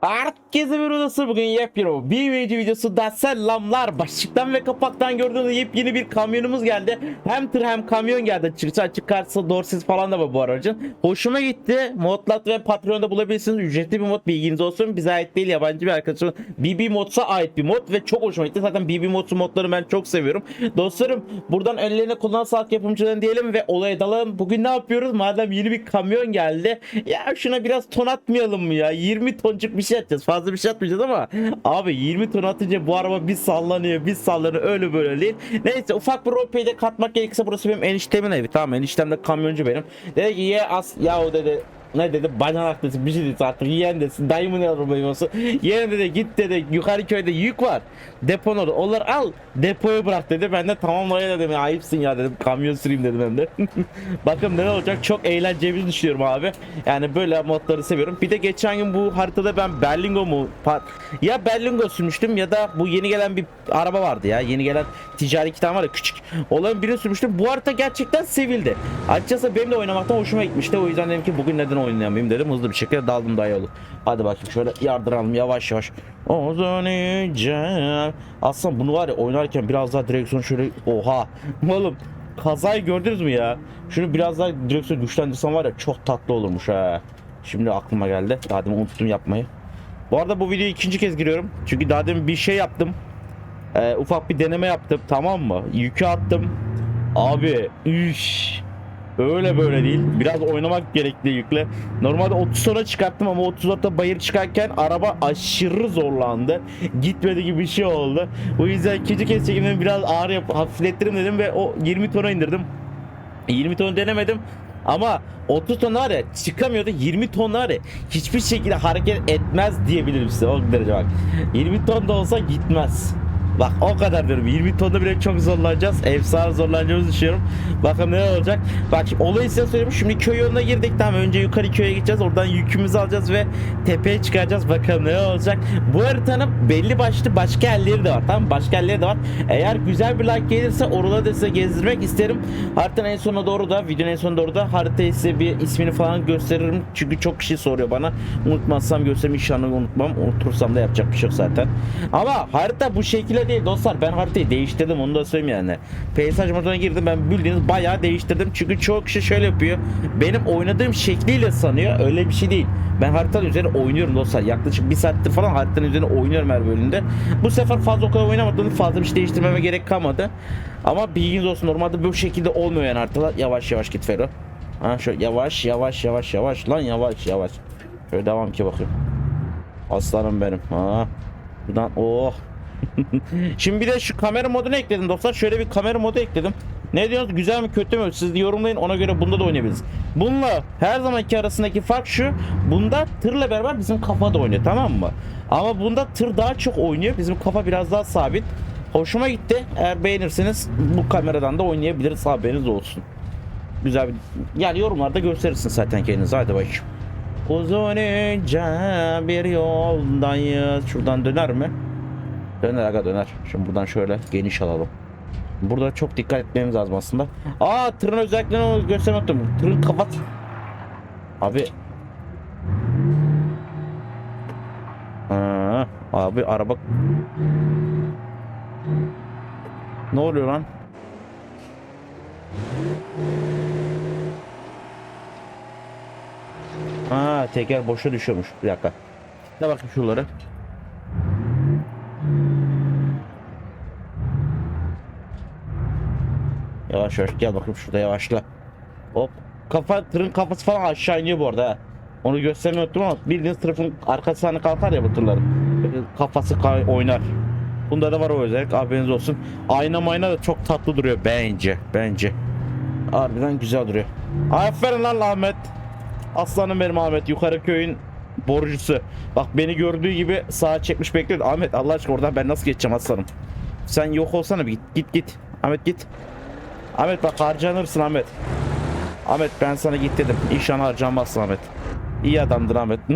Herkese bir odası bugün yepyeni bir video videosu da selamlar. Başlıktan ve kapaktan gördüğünüz yepyeni bir kamyonumuz geldi. Hem tır hem kamyon geldi. Açıkça açık karşısı dorsiz falan da bu aracın. Hoşuma gitti. Modlat ve Patreon'da bulabilirsiniz. Ücretli bir mod bilginiz olsun. Bize ait değil yabancı bir arkadaşım BB Mods'a ait bir mod ve çok hoşuma gitti. Zaten BB Mods'un modlarını ben çok seviyorum. Dostlarım buradan önlerine kullanan sağlık yapımcılarını diyelim ve olaya dalalım. Bugün ne yapıyoruz? Madem yeni bir kamyon geldi. Ya şuna biraz ton atmayalım mı ya? 20 toncuk bir şey atacağız fazla bir şey atmayacağız ama Abi 20 ton atınca bu araba bir sallanıyor bir sallanıyor öyle böyle değil. Neyse ufak bir roleplay'de katmak gerekirse burası benim eniştemin evi. Tamam eniştem de kamyoncu benim. Dedi ki ye as yahu dedi ne dedi? Bacanak desin bir şey dedi artık yeğen desin dayımın arabayı olsun. Yeğen dedi git dedi yukarı köyde yük var depon orada onları al. Depoya bırak dedi. Ben de tamam dayı dedim. Ya ayıpsın ya dedim. Kamyon süreyim dedim hem de. Bakın ne olacak. Çok eğleneceğimizi düşünüyorum abi. Yani böyle modları seviyorum. Bir de geçen gün bu haritada ben Berlingo mu? Ya Berlingo sürmüştüm ya da bu yeni gelen bir araba vardı ya. Yeni gelen ticari tane var ya küçük. Olan birini sürmüştüm. Bu harita gerçekten sevildi. Açıkçası benim de oynamaktan hoşuma gitmişti. O yüzden dedim ki bugün neden oynayamayayım? dedim. Hızlı bir şekilde daldım daha iyi olur. Hadi bakayım şöyle yardıralım yavaş yavaş Ozanacağım. Aslında bunu var ya oynarken biraz daha direksiyon şöyle oha. Oğlum kazayı gördünüz mü ya? Şunu biraz daha direksiyon güçlendirsem var ya çok tatlı olurmuş ha. Şimdi aklıma geldi. Daha demin unuttum yapmayı. Bu arada bu videoyu ikinci kez giriyorum. Çünkü daha demin bir şey yaptım. Ee, ufak bir deneme yaptım tamam mı? Yükü attım. Abi üş Öyle böyle değil. Biraz oynamak gerekli yükle. Normalde 30 tona çıkarttım ama 30'a bayır çıkarken araba aşırı zorlandı. Gitmedi gibi bir şey oldu. O yüzden ikinci kez çekimimi biraz ağır yap hafiflettirim dedim ve o 20 tona indirdim. 20 ton denemedim. Ama 30 ton var ya çıkamıyordu 20 ton var ya hiçbir şekilde hareket etmez diyebilirim size o derece bak 20 ton da olsa gitmez Bak o kadar diyorum. 20 tonda bile çok zorlanacağız. Efsane zorlanacağımızı düşünüyorum. Bakın ne olacak. Bak olayı size söyleyeyim. Şimdi köy yoluna girdik. Tamam önce yukarı köye gideceğiz. Oradan yükümüzü alacağız ve tepeye çıkacağız bakalım ne olacak. Bu haritanın belli başlı başka yerleri de var. Tamam başka yerleri de var. Eğer güzel bir like gelirse oraları da size gezdirmek isterim. Haritanın en sonuna doğru da videonun en sonuna doğru da haritayı size bir ismini falan gösteririm. Çünkü çok kişi soruyor bana. Unutmazsam gösteririm inşallah unutmam. Unutursam da yapacak bir şey yok zaten. Ama harita bu şekilde değil dostlar Ben haritayı değiştirdim onu da söyleyeyim yani Peyzaj moduna girdim ben bildiğiniz bayağı değiştirdim Çünkü çoğu kişi şöyle yapıyor Benim oynadığım şekliyle sanıyor öyle bir şey değil ben haritanın üzerine oynuyorum dostlar. Yaklaşık bir saattir falan haritanın üzerine oynuyorum her bölümde. Bu sefer fazla o kadar oynamadım. Fazla bir şey değiştirmeme gerek kalmadı. Ama bilginiz olsun normalde bu şekilde olmuyor yani haritalar. Yavaş yavaş git Fero. Ha şöyle yavaş yavaş yavaş yavaş lan yavaş yavaş. Şöyle devam ki bakayım. Aslanım benim. Ha. Buradan oh. Şimdi bir de şu kamera modunu ekledim dostlar. Şöyle bir kamera modu ekledim. Ne diyorsunuz? Güzel mi kötü mü? Siz yorumlayın. Ona göre bunda da oynayabiliriz. Bununla her zamanki arasındaki fark şu. Bunda tırla beraber bizim kafa da oynuyor tamam mı? Ama bunda tır daha çok oynuyor. Bizim kafa biraz daha sabit. Hoşuma gitti. Eğer beğenirseniz bu kameradan da oynayabiliriz. Haberiniz olsun. Güzel bir... Yani yorumlarda gösterirsiniz zaten kendiniz. Hadi bakayım. Uzun ince bir yoldayız. Şuradan döner mi? Döner aga döner. Şimdi buradan şöyle geniş alalım. Burada çok dikkat etmemiz lazım aslında. Aa tırın özelliklerini göstermek unuttum. Tırın kapat. Abi. Aa, abi araba. Ne oluyor lan? Aa teker boşa düşüyormuş. Bir dakika. Ne bakayım şuraları. Yavaş yavaş gel bakayım şurada yavaşla. Hop. Kafa tırın kafası falan aşağı iniyor bu arada ha. Onu göstermeyi ama bildiğiniz tırın arkasına hani kalkar ya bu tırların. Kafası oynar. Bunda da var o özellik haberiniz olsun. Ayna mayna da çok tatlı duruyor bence. Bence. Harbiden güzel duruyor. Aferin lan Ahmet. Aslanım benim Ahmet. Yukarı köyün borcusu. Bak beni gördüğü gibi sağa çekmiş bekliyor. Ahmet Allah aşkına oradan ben nasıl geçeceğim aslanım? Sen yok olsana bir git git git. Ahmet git. Ahmet bak harcanırsın Ahmet. Ahmet ben sana git dedim. İnşallah harcanmazsın Ahmet. İyi adamdır Ahmet.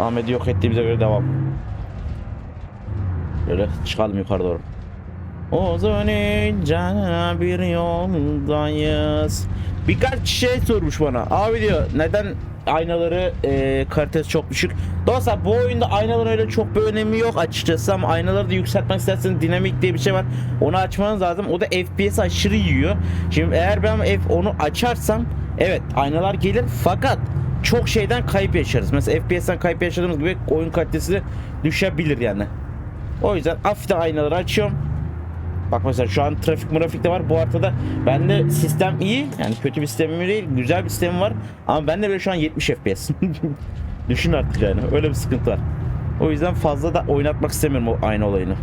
Ahmet'i yok ettiğimize göre devam. Böyle çıkalım yukarı doğru. Uzun ince bir yoldayız. Birkaç şey sormuş bana. Abi diyor neden aynaları e, kalitesi çok düşük. Dostlar bu oyunda aynaların öyle çok bir önemi yok açıkçası ama aynaları da yükseltmek isterseniz dinamik diye bir şey var. Onu açmanız lazım. O da FPS aşırı yiyor. Şimdi eğer ben F onu açarsam evet aynalar gelir fakat çok şeyden kayıp yaşarız. Mesela FPS'ten kayıp yaşadığımız gibi oyun kalitesi düşebilir yani. O yüzden hafiften aynaları açıyorum. Bak mesela şu an trafik mırafik de var. Bu haritada bende sistem iyi. Yani kötü bir sistemim değil. Güzel bir sistemim var. Ama bende böyle şu an 70 FPS. Düşün artık yani. Öyle bir sıkıntı var. O yüzden fazla da oynatmak istemiyorum o aynı olayını.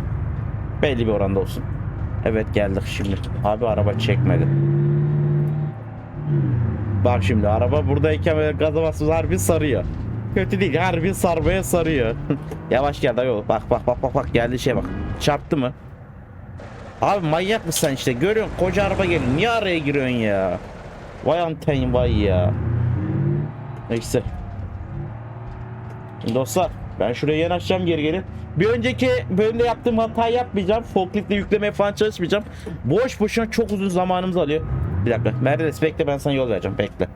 Belli bir oranda olsun. Evet geldik şimdi. Abi araba çekmedi. Bak şimdi araba buradayken böyle gaza basmış harbi sarıyor. Kötü değil harbi sarmaya sarıyor. Yavaş geldi yol. Bak bak bak bak bak geldi şey bak. Çarptı mı? Abi manyak mısın işte görüyorsun koca araba geliyor. Niye araya giriyorsun ya? Vay anten vay ya. Neyse. Dostlar ben şuraya yanaşacağım geri geri. Bir önceki bölümde yaptığım hatayı yapmayacağım. Forkliftle yüklemeye falan çalışmayacağım. Boş boşuna çok uzun zamanımız alıyor. Bir dakika. Mercedes bekle ben sana yol vereceğim. Bekle.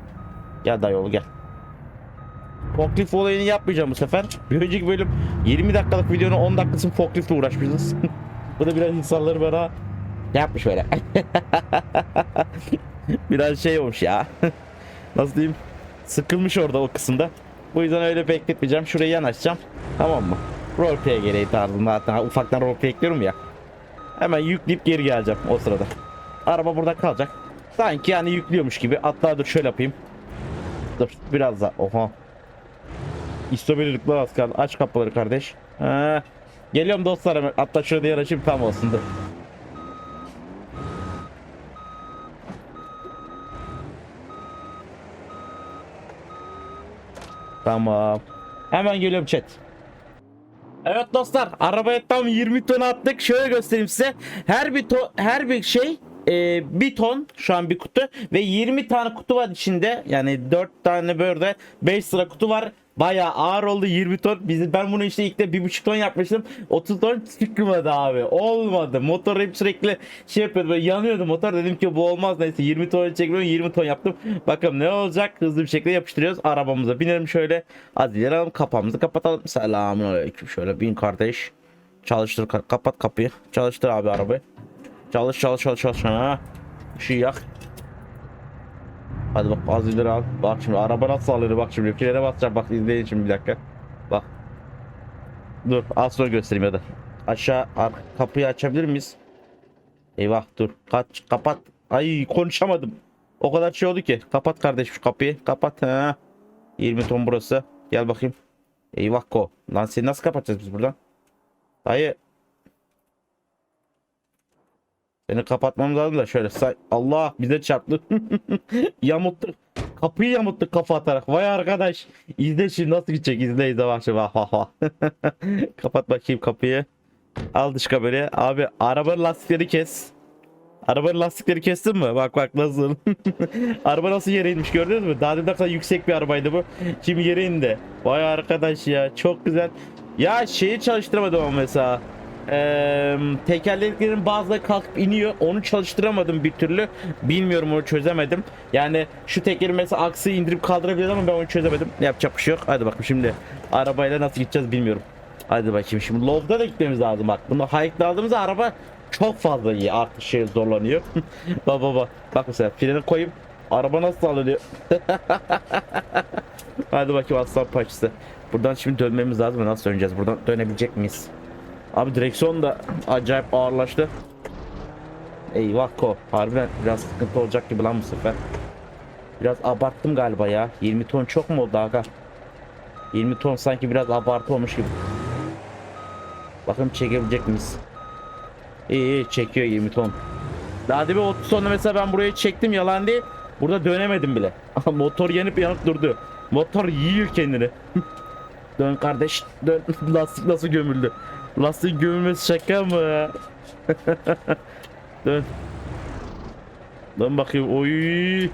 Gel daha yolu gel. Forklift olayını yapmayacağım bu sefer. Bir önceki bölüm 20 dakikalık videonun 10 dakikasını forkliftle uğraşmışız. bu da biraz insanları bana yapmış böyle. biraz şey olmuş ya. Nasıl diyeyim? Sıkılmış orada o kısımda. Bu yüzden öyle bekletmeyeceğim. Şurayı yanaşacağım. Tamam mı? Roleplay gereği tarzında hatta ufaktan roleplay ekliyorum ya. Hemen yükleyip geri geleceğim o sırada. Araba burada kalacak. Sanki yani yüklüyormuş gibi. Hatta dur şöyle yapayım. Dur biraz daha. Oha. İstobelirlikler az kaldı. Aç kapıları kardeş. Ha. Geliyorum dostlar hemen. Hatta şurada yanaşayım tam olsun dur. Tamam. Hemen geliyorum chat. Evet dostlar arabaya tam 20 ton attık. Şöyle göstereyim size. Her bir ton her bir şey e, bir ton şu an bir kutu ve 20 tane kutu var içinde. Yani 4 tane böyle 5 sıra kutu var. Bayağı ağır oldu 20 ton. Biz, ben bunu işte ilk de 1,5 ton yapmıştım. 30 ton çıkmadı abi. Olmadı. Motor hep sürekli şey yapıyordu. Böyle yanıyordu motor. Dedim ki bu olmaz. Neyse 20 ton çekmiyorum. 20 ton yaptım. Bakalım ne olacak. Hızlı bir şekilde yapıştırıyoruz. Arabamıza binelim şöyle. Az ileri alalım. Kapağımızı kapatalım. Selamun aleyküm. Şöyle bin kardeş. Çalıştır. ka- Kapat kapıyı. Çalıştır abi arabayı. Çalış çalış çalış çalış. Ha. Işığı yak. Hadi bak az al. Bak şimdi araba nasıl alıyor bak şimdi. Frene basacağım bak izleyin şimdi bir dakika. Bak. Dur az sonra göstereyim ya da. Aşağı kapıyı açabilir miyiz? Eyvah dur. Kaç kapat. Ay konuşamadım. O kadar şey oldu ki. Kapat kardeş şu kapıyı. Kapat. Ha. 20 ton burası. Gel bakayım. Eyvah ko. Lan seni nasıl kapatacağız biz buradan? Dayı. Seni kapatmamız lazım da şöyle say. Allah bize çarptı. yamuttuk. Kapıyı yamuttuk kafa atarak. Vay arkadaş. İzle şimdi nasıl gidecek. İzle izle bak şimdi. Kapat bakayım kapıyı. Al dış kamerayı. Abi arabanın lastikleri kes. Arabanın lastikleri kestin mi? Bak bak nasıl. Araba nasıl yere inmiş gördünüz mü? Daha ne kadar yüksek bir arabaydı bu. Şimdi yere indi. Vay arkadaş ya çok güzel. Ya şeyi çalıştıramadım ama mesela. Eee tekerleklerin bazıları kalkıp iniyor. Onu çalıştıramadım bir türlü. Bilmiyorum onu çözemedim. Yani şu tekeri mesela aksi indirip kaldırabilir ama ben onu çözemedim. Yapacak bir şey yok. Hadi bakayım şimdi arabayla nasıl gideceğiz bilmiyorum. Hadi bakayım şimdi Low'da da gitmemiz lazım bak. Bunu hike'da aldığımızda araba çok fazla iyi artık şey zorlanıyor. bak bak bak. Mesela freni koyayım. Araba nasıl alınıyor? Hadi bakayım aslan parçası. Buradan şimdi dönmemiz lazım. Nasıl döneceğiz? Buradan dönebilecek miyiz? Abi direksiyon da acayip ağırlaştı. Eyvah ko. Harbiden biraz sıkıntı olacak gibi lan bu sefer. Biraz abarttım galiba ya. 20 ton çok mu oldu aga? 20 ton sanki biraz abartı olmuş gibi. Bakın çekebilecek miyiz? İyi iyi çekiyor 20 ton. Daha demin 30 tonla mesela ben buraya çektim yalan değil. Burada dönemedim bile. Motor yanıp yanıp durdu. Motor yiyor kendini. dön kardeş dön. Lastik nasıl gömüldü? Lastiğin gömülmesi şaka mı? dön. Dön bakayım. Oy.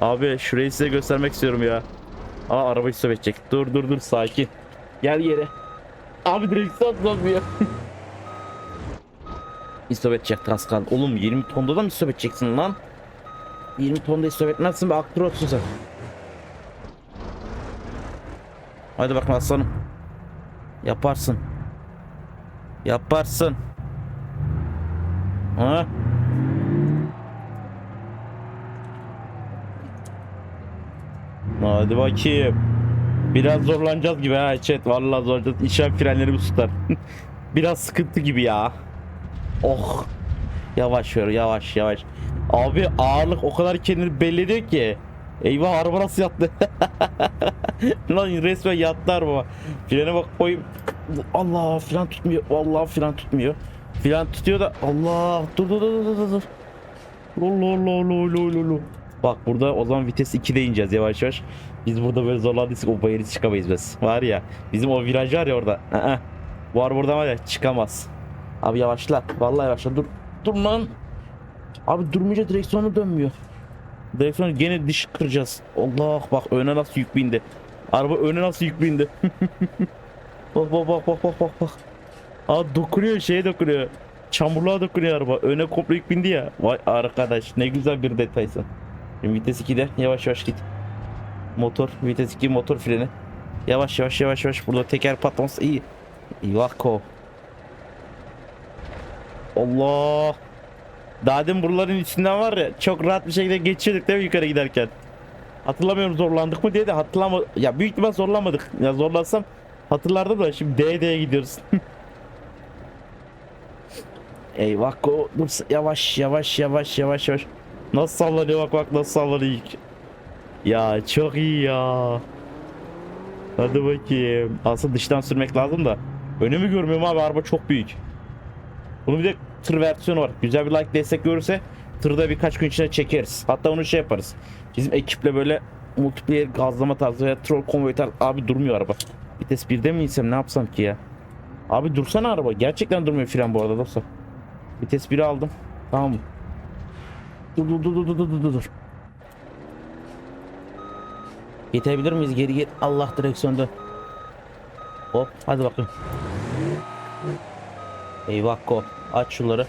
Abi şurayı size göstermek istiyorum ya. Aa arabayı stop edecek. Dur dur dur sakin. Gel yere. Abi direksiyon atlamıyor. İstop edecek kaldı. Oğlum 20 tonda da mı istop edeceksin lan? 20 ton da istop etmezsin be aktör olsun sen. Hadi bakalım aslanım. Yaparsın. Yaparsın. Ha? Hadi bakayım. Biraz zorlanacağız gibi ha chat. Vallahi zorlanacağız. İnşallah frenlerimiz tutar. Biraz sıkıntı gibi ya. Oh. Yavaş yürü yavaş yavaş. Abi ağırlık o kadar kendini belli ki. Eyvah araba nasıl yattı? Lan resmen yattı araba. Frene bak koyayım. Allah fren tutmuyor. Vallahi fren tutmuyor. Fren tutuyor da Allah dur dur dur dur dur, lo lo lo lo lo. Bak burada o zaman vites 2'de ineceğiz yavaş yavaş. Biz burada böyle zorlandıysak o bayırı çıkamayız biz. Var ya bizim o viraj var ya orada. Aa, bu araba buradan var ya çıkamaz. Abi yavaşla. Vallahi yavaşla. Dur. Dur lan. Abi durmayınca direksiyonu dönmüyor. Direksiyonu gene diş kıracağız. Allah bak öne nasıl yük bindi. Araba öne nasıl yük bindi. bak bak bak bak bak bak bak. Aa dokunuyor şeye dokunuyor. Çamurluğa dokunuyor araba. Öne komple yük bindi ya. Vay arkadaş ne güzel bir detaysın. Şimdi vites 2'de yavaş yavaş git. Motor vites 2 motor freni. Yavaş yavaş yavaş yavaş burada teker patlaması iyi. Ivako. Allah. Daha demin buraların içinden var ya çok rahat bir şekilde geçiyorduk değil mi yukarı giderken. Hatırlamıyorum zorlandık mı diye de hatırlama ya büyük ihtimal zorlamadık. Ya zorlansam hatırlardım da şimdi DD'ye gidiyoruz. Eyvah ko dur yavaş yavaş yavaş yavaş yavaş. Nasıl sallanıyor bak bak nasıl sallanıyor. Ya çok iyi ya. Hadi bakayım. Aslında dıştan sürmek lazım da. Önümü görmüyorum abi araba çok büyük. Bunun bir de tır versiyonu var. Güzel bir like destek görürse tırda birkaç gün içine çekeriz. Hatta onu şey yaparız. Bizim ekiple böyle multiplayer gazlama tarzı veya troll konvoy tarzı. Abi durmuyor araba. Vites 1'de mi insem ne yapsam ki ya? Abi dursana araba. Gerçekten durmuyor fren bu arada dostlar. Vites 1'i aldım. Tamam? Dur dur dur dur dur dur dur. Yetebilir miyiz? Geri geri. Allah direksiyonda. Hop hadi bakayım. Eyvah ko. Aç şunları.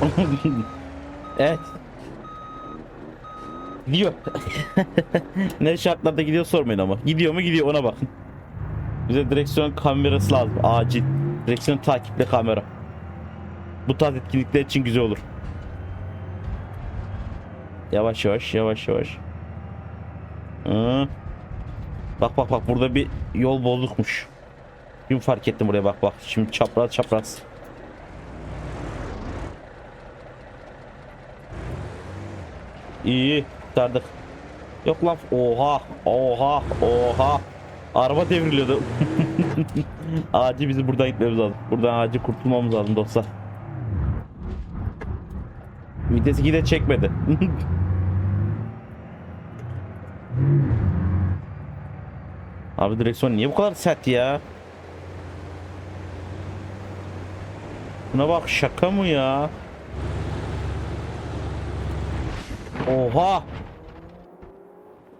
evet. Gidiyor. ne şartlarda gidiyor sormayın ama. Gidiyor mu gidiyor ona bakın. Bize direksiyon kamerası lazım. Acil. Direksiyon takipli kamera. Bu tarz etkinlikler için güzel olur. Yavaş yavaş yavaş yavaş. Hı. Bak bak bak burada bir yol bozukmuş. Dün fark ettim buraya bak bak. Şimdi çapraz çapraz. İyi kurtardık. Yok lan oha oha oha. Araba devriliyordu. acil bizi buradan gitmemiz lazım. Buradan acil kurtulmamız lazım dostlar. Vites 2'de çekmedi. Abi direksiyon niye bu kadar sert ya? Buna bak şaka mı ya? Oha!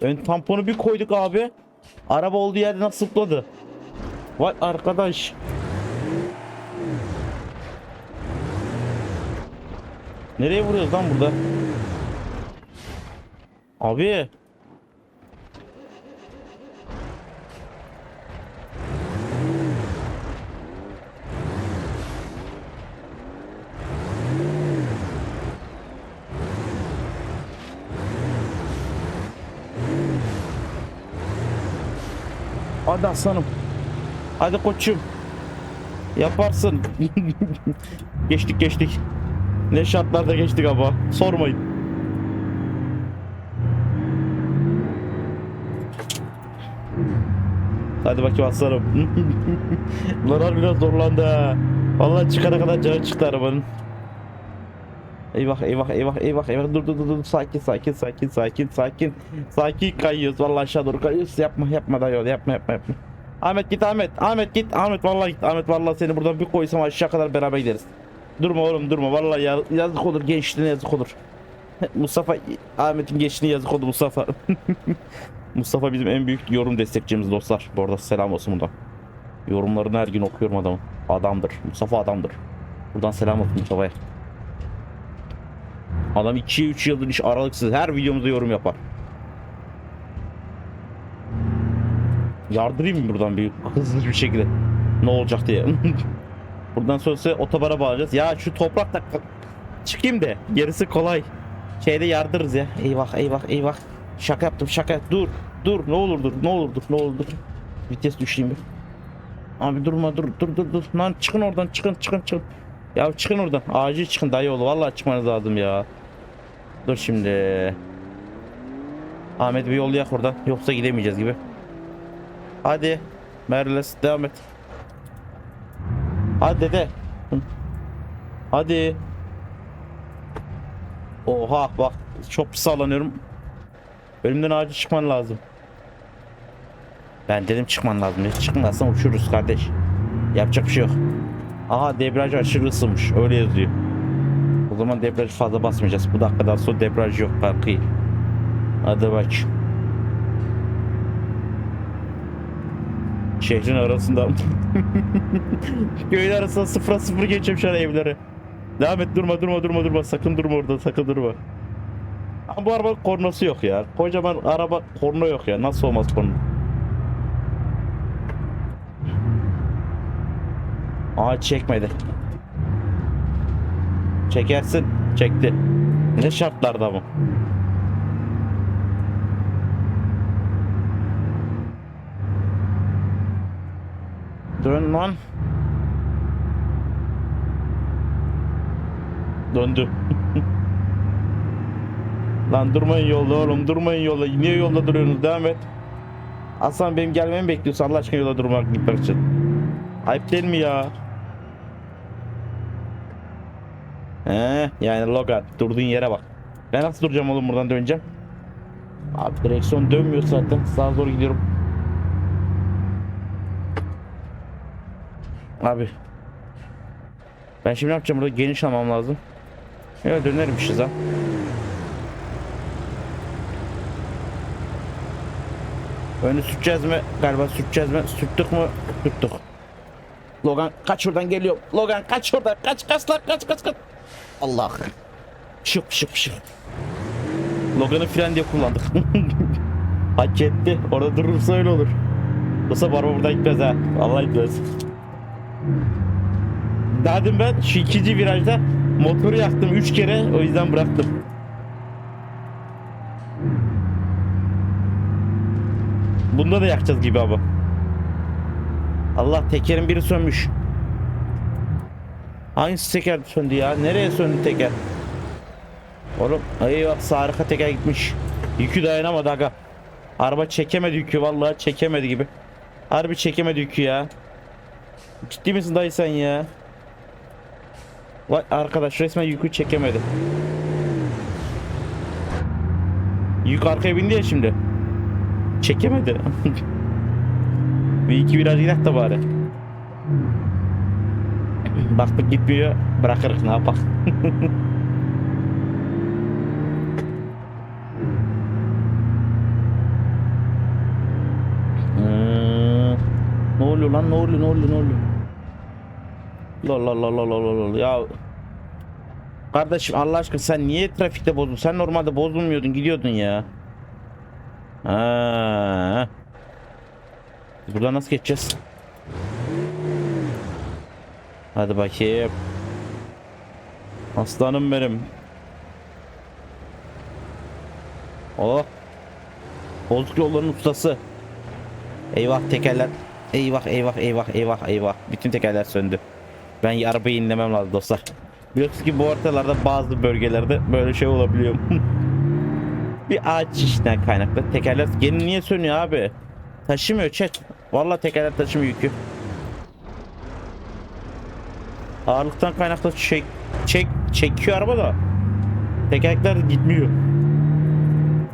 Ön tamponu bir koyduk abi. Araba olduğu yerde nasıl zıpladı? Vay arkadaş. Nereye vuruyoruz lan burada? Abi. Hadi aslanım. Hadi koçum. Yaparsın. geçtik geçtik. Ne şartlarda geçtik ama sormayın. Hadi bakayım aslanım. Bunlar biraz zorlandı. Vallahi çıkana kadar canı çıktı arabanın. Eyvah eyvah eyvah eyvah eyvah. Dur dur dur dur. Sakin sakin sakin sakin sakin. Sakin kayıyoruz. Vallahi aşağı doğru kayıyoruz. Yapma yapma da yol yapma yapma yapma. Ahmet git Ahmet. Ahmet git Ahmet. Vallahi git Ahmet. Vallahi seni buradan bir koysam aşağı kadar beraber gideriz. Durma oğlum durma. Vallahi ya, yazık olur. Gençliğine yazık olur. Mustafa Ahmet'in gençliğine yazık oldu Mustafa. Mustafa bizim en büyük yorum destekçimiz dostlar. Bu arada selam olsun buradan. Yorumlarını her gün okuyorum adamın. Adamdır. Mustafa adamdır. Buradan selam olsun Mustafa'ya Adam 2-3 yıldır hiç aralıksız her videomuzda yorum yapar. Yardırayım mı buradan bir hızlı bir şekilde? Ne olacak diye. buradan sonrası otobara bağlayacağız. Ya şu toprakta çıkayım da gerisi kolay. Şeyde yardırırız ya. Eyvah eyvah eyvah. Şaka yaptım şaka. Dur dur ne olur dur ne olur dur ne olur dur. Vites düşeyim bir. Abi durma dur dur dur dur. Lan çıkın oradan çıkın çıkın çıkın. Ya çıkın oradan. Acil çıkın dayı oğlu. Vallahi çıkmanız lazım ya. Dur şimdi. Ahmet bir yol yak oradan. Yoksa gidemeyeceğiz gibi. Hadi. Merles devam et. Hadi dede. Hadi. Oha bak çok sallanıyorum. Önümden acil çıkman lazım. Ben dedim çıkman lazım. Çıkmazsan uçururuz kardeş. Yapacak bir şey yok. Aha debriyaj aşırı ısınmış. Öyle yazıyor. Zaman debriyaj fazla basmayacağız. Bu dakikadan sonra debriyaj yok farkı. Hadi bak. Şehrin arasında. Köyün arasında sıfıra sıfır geçiyorum şu an evlere. Devam et durma durma durma durma. Sakın durma orada sakın durma. Ama bu araba kornası yok ya. Kocaman araba korna yok ya. Nasıl olmaz korna? Aa çekmedi. Çekersin. Çekti. Ne şartlarda bu? Dön lan. Döndü. lan durmayın yolda oğlum durmayın yolda. Niye yolda duruyorsunuz? Devam et. Aslan benim gelmemi bekliyorsun Allah aşkına yola durmak gitmek için. Ayıp değil mi ya? He, yani Logan durduğun yere bak. Ben nasıl duracağım oğlum buradan döneceğim? Abi direksiyon dönmüyor zaten. Sağa doğru gidiyorum. Abi. Ben şimdi ne yapacağım burada geniş almam lazım. Evet dönermişiz ha. Önü sürteceğiz mi? Galiba sürteceğiz mi? Sürttük mü? Sürttük. Logan kaç şuradan geliyor. Logan kaç şuradan. Kaç kaç lan kaç kaç kaç. Allah. Şıp şıp şıp. Logan'ı fren diye kullandık. Hak etti. Orada durursa öyle olur. Yoksa bu araba buradan gitmez ha. Allah gitmez. Daha ben şu ikinci virajda motoru yaktım 3 kere o yüzden bıraktım. Bunda da yakacağız gibi ama. Allah tekerin biri sönmüş. Hangisi teker söndü ya? Nereye söndü teker? Oğlum eyvah sarıka teker gitmiş. Yükü dayanamadı aga. Araba çekemedi yükü vallahi çekemedi gibi. Harbi çekemedi yükü ya. Ciddi misin dayı sen ya? Vay arkadaş resmen yükü çekemedi. Yük arkaya bindi ya şimdi. Çekemedi. Bir iki viraj gidelim de bari. Baktık gitmiyor. Bırakırız ne yapak. Hmm. Ne oluyor lan ne oluyor ne oluyor ne oluyor? La la la la ya Kardeşim Allah aşkına sen niye trafikte bozdun? Sen normalde bozulmuyordun gidiyordun ya. Ha. Buradan nasıl geçeceğiz? Hadi bakayım. Aslanım benim. Oh. Bozuk yolların ustası. Eyvah tekerler. Eyvah eyvah eyvah eyvah eyvah. Bütün tekerler söndü. Ben arabayı inlemem lazım dostlar. Biliyorsunuz ki bu haritalarda bazı bölgelerde böyle şey olabiliyor. bir ağaç işinden kaynaklı. Tekerler gene niye sönüyor abi? Taşımıyor çek. Vallahi tekerler taşımıyor yükü. Ağırlıktan kaynaklı çek çek çekiyor araba da. Tekerlekler gitmiyor.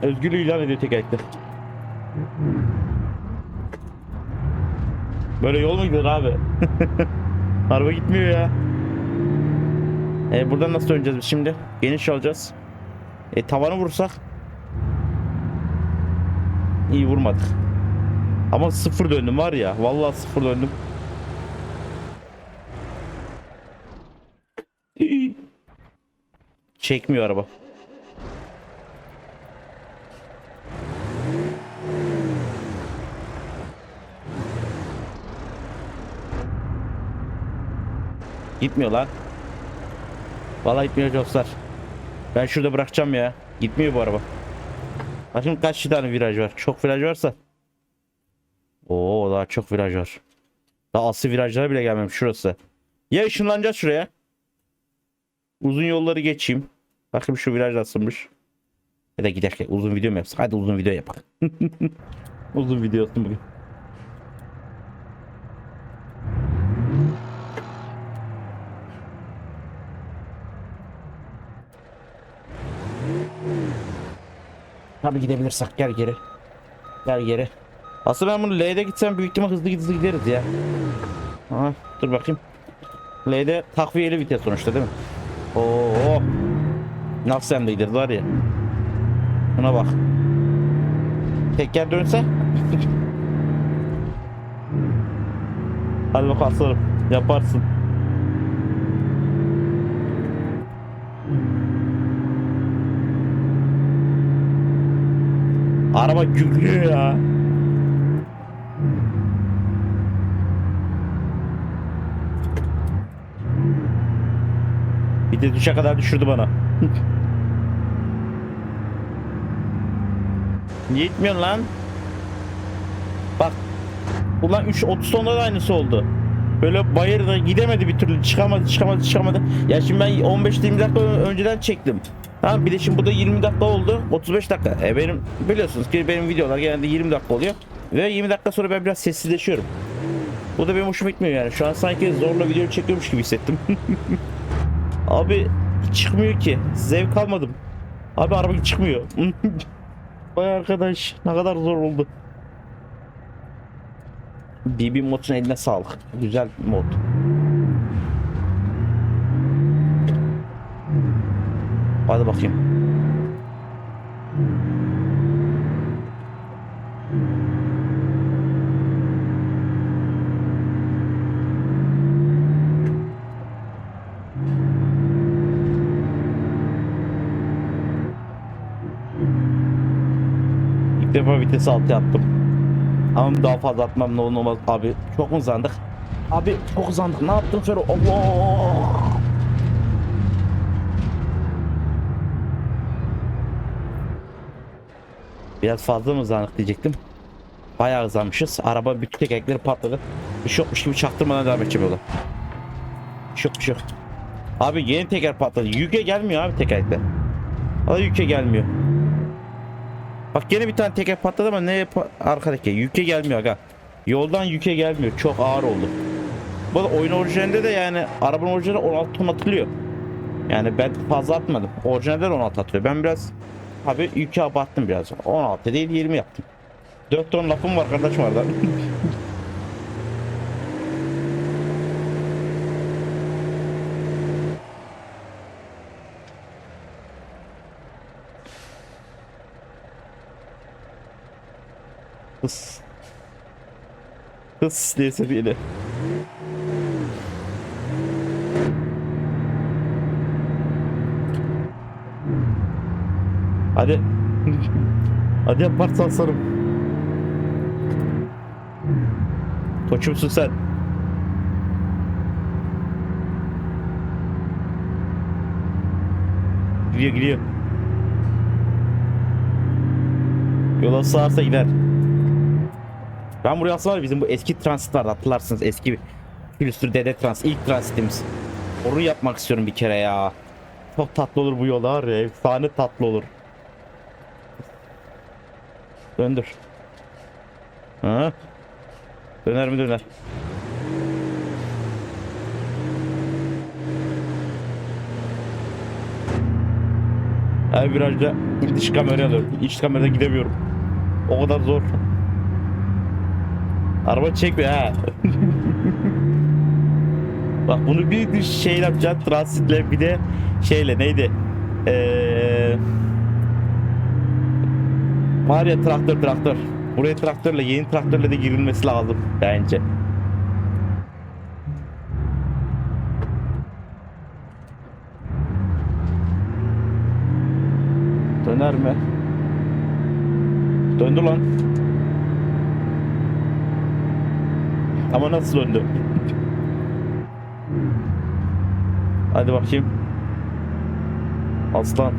Özgürlüğü ilan ediyor tekerlekler. Böyle yol mu gidiyor abi? Araba gitmiyor ya. E buradan nasıl döneceğiz biz şimdi? Geniş alacağız. E tavanı vursak. İyi vurmadık. Ama sıfır döndüm var ya. Vallahi sıfır döndüm. Çekmiyor araba. Gitmiyor lan. Vallahi gitmiyor dostlar. Ben şurada bırakacağım ya. Gitmiyor bu araba. Bakın kaç tane viraj var. Çok viraj varsa. Oo daha çok viraj var. Daha asıl virajlara bile gelmem şurası. Ya ışınlanacağız şuraya. Uzun yolları geçeyim. Bakayım şu viraj nasılmış. Ya da giderken uzun video mu yapsak? Hadi uzun video yapalım. uzun video olsun bugün. Tabii gidebilirsek gel geri. Gel geri. Aslında ben bunu L'de gitsem büyük ihtimal hızlı hızlı gideriz ya. Aha, dur bakayım. L'de takviyeli vites sonuçta değil mi? Oo. Nasıl hem var ya. Buna bak. Teker dönse. Hadi bakalım aslanım. Yaparsın. Araba gürlüyor ya. Bir de düşe kadar düşürdü bana. Niye gitmiyorsun lan? Bak. Ulan 3 30 tonda da aynısı oldu. Böyle bayırda gidemedi bir türlü çıkamadı çıkamadı çıkamadı. Ya şimdi ben 15-20 dakika önceden çektim. Tamam bir de şimdi bu da 20 dakika oldu. 35 dakika. E benim biliyorsunuz ki benim videolar genelde 20 dakika oluyor. Ve 20 dakika sonra ben biraz sessizleşiyorum. Bu da benim hoşuma gitmiyor yani. Şu an sanki zorla video çekiyormuş gibi hissettim. Abi çıkmıyor ki. Zevk almadım. Abi araba çıkmıyor. Vay arkadaş ne kadar zor oldu. BB modun eline sağlık. Güzel mod. Hadi bakayım. Defa vites altı yaptım. Ama daha fazla atmam ne olur olmaz. Abi çok mu hızlandık? Abi çok hızlandık. Ne yaptın sonra? Allah! Biraz fazla mı hızlandık diyecektim. Bayağı hızlanmışız. Araba bütün tekerlekleri patladı. Bir şey yokmuş gibi çaktırmadan devam edeceğim yola. Bir şey yok şey yok. Abi yeni teker patladı. Yüke gelmiyor abi tekerlekler. Valla yüke gelmiyor. Bak gene bir tane teker patladı ama ne arkadaki yüke gelmiyor aga. Yoldan yüke gelmiyor. Çok ağır oldu. Bu arada oyun orijinalinde de yani arabanın orijinali 16 ton atılıyor. Yani ben fazla atmadım. Orijinalde de 16 atıyor. Ben biraz abi yüke abarttım biraz. 16 değil 20 yaptım. 4 ton lafım var kardeşim orada. Hıs. Hıs diye seviyeli. Hadi. Hadi yaparsan sarım. Koçumsun sen. Gidiyor gidiyor. Yola sığarsa gider. Ben buraya aslında bizim bu eski transit vardı hatırlarsınız eski külüstür dede trans ilk transitimiz. Onu yapmak istiyorum bir kere ya. Çok tatlı olur bu yollar ya efsane tatlı olur. Döndür. Ha? Döner mi döner? Abi virajda dış kameraya alıyorum. İç kamerada gidemiyorum. O kadar zor. Araba çekmiyor ha. Bak bunu bir bir şey yapacağım transitle bir de şeyle neydi? Ee, var ya traktör traktör. Buraya traktörle yeni traktörle de girilmesi lazım bence. Döner mi? Döndü lan. Ama nasıl döndü? Hadi bakayım. Aslan.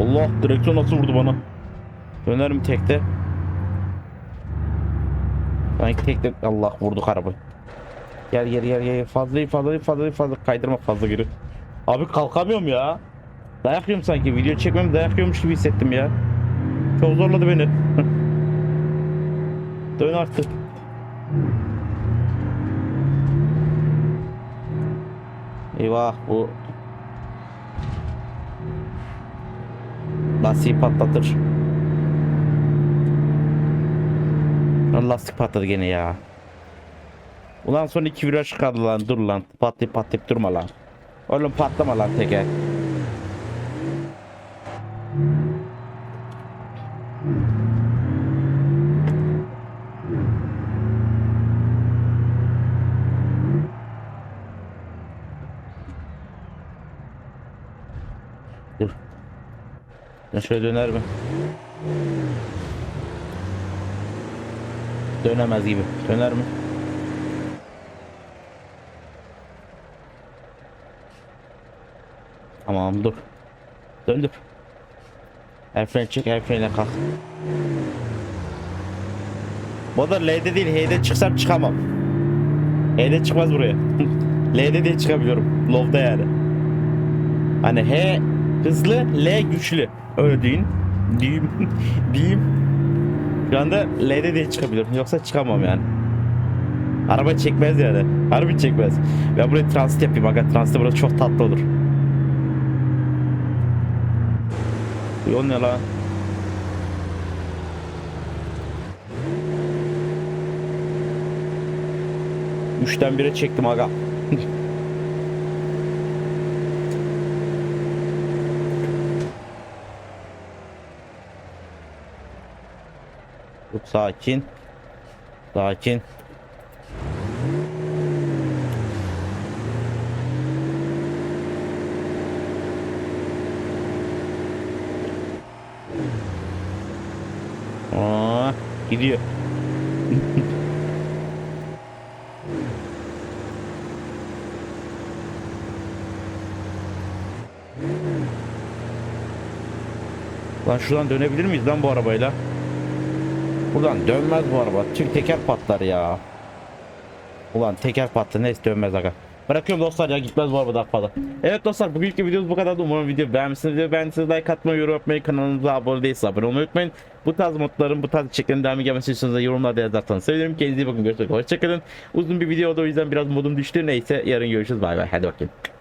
Allah direksiyon nasıl vurdu bana? Dönerim tekte. Sanki tekte Allah vurdu arabayı. Gel gel gel gel fazla fazla fazla fazla kaydırma fazla geri. Abi kalkamıyorum ya. Dayak yiyorum sanki video çekmem dayak yiyormuş gibi hissettim ya. Çok zorladı beni. Dön artık. Eyvah bu Lastiği patlatır. Lastik patladı gene ya. Ulan son iki viraj kaldı lan dur lan patlayıp patlayıp durma lan. Oğlum patlama lan teker. Şöyle döner mi? Dönemez gibi. Döner mi? Tamam dur. Döndür. Çek, el freniyle kalk. Bu da L'de değil, H'de çıksam çıkamam. H'de çıkmaz buraya. L'de diye çıkabiliyorum. Low'da yani. Hani H hızlı, L güçlü. Öyle deyin. Diyeyim. Diyeyim. Şu anda L'de diye çıkabiliyorum. Yoksa çıkamam yani. Araba çekmez yani. Harbi çekmez. Ben buraya transit yapayım. Aga transit burası çok tatlı olur. Yol ne lan? Üçten bire çektim aga. Dur, Sakin. Sakin. Aa, gidiyor. Lan şuradan dönebilir miyiz lan bu arabayla? Buradan dönmez bu araba. Tüm teker patlar ya. Ulan teker patlar neyse dönmez aga. Bırakıyorum dostlar ya gitmez bu araba daha fazla. Evet dostlar bugünkü videomuz bu kadar. Umarım video beğenmişsiniz. Video beğendiyseniz like atmayı, yorum yapmayı, kanalımıza abone değilseniz abone olmayı unutmayın. Bu tarz modların, bu tarz içeriklerin devamı gelmesi istiyorsanız yorumlarda yazarsanız sevinirim. Kendinize iyi bakın. Görüşmek üzere. Hoşçakalın. Uzun bir video oldu o yüzden biraz modum düştü. Neyse yarın görüşürüz. Bay bay. Hadi bakayım.